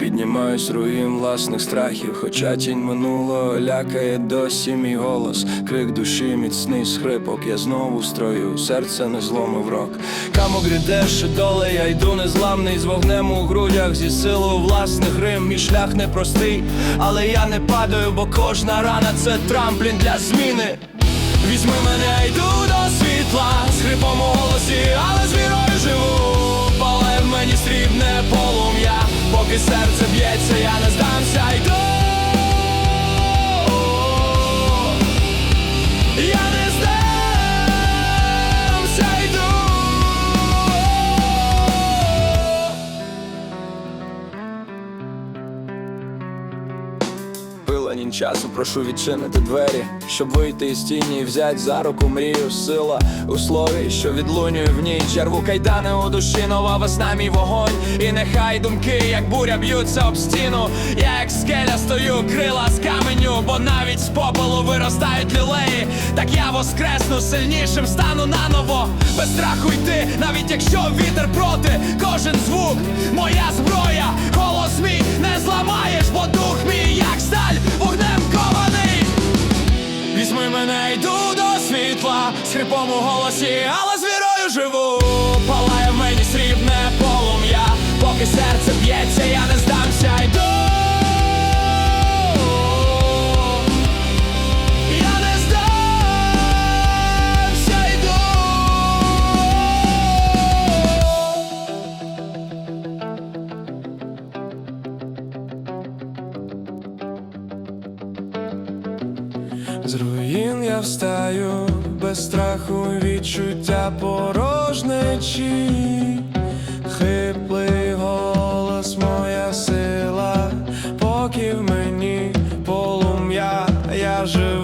Піднімаюсь руїн власних страхів, хоча тінь минулого лякає досі мій голос, крик душі, міцний схрипок, я знову строю, серце не зломив рок. Камок що доле, я йду незламний з вогнем у грудях, зі силою власних рим. Мій шлях непростий, але я не падаю, бо кожна рана це трамплін для зміни. Візьми мене, йду до світла, з хрипом у голосі, але з вірою живу. Поки серце б'ється, я не здамся, Пиланін часу, прошу відчинити двері, щоб вийти із тіні і взять за руку мрію, сила у слові, що відлунює в ній черву кайдани у душі, нова весна, мій вогонь. І нехай думки, як буря, б'ються об стіну. Я як скеля стою, крила з каменю, бо навіть з попелу виростають лілеї. Так я воскресну сильнішим, стану наново, без страху йти, навіть якщо вітер проти, кожен звук, моя зброя, мене, йду до світла, з хрипом у голосі, але з вірою живу. Палає в мені срібне полум'я, поки серце б'ється, З руїн я встаю, без страху відчуття порожнечі, хиплий голос, моя сила, поки в мені полум'я, я живу.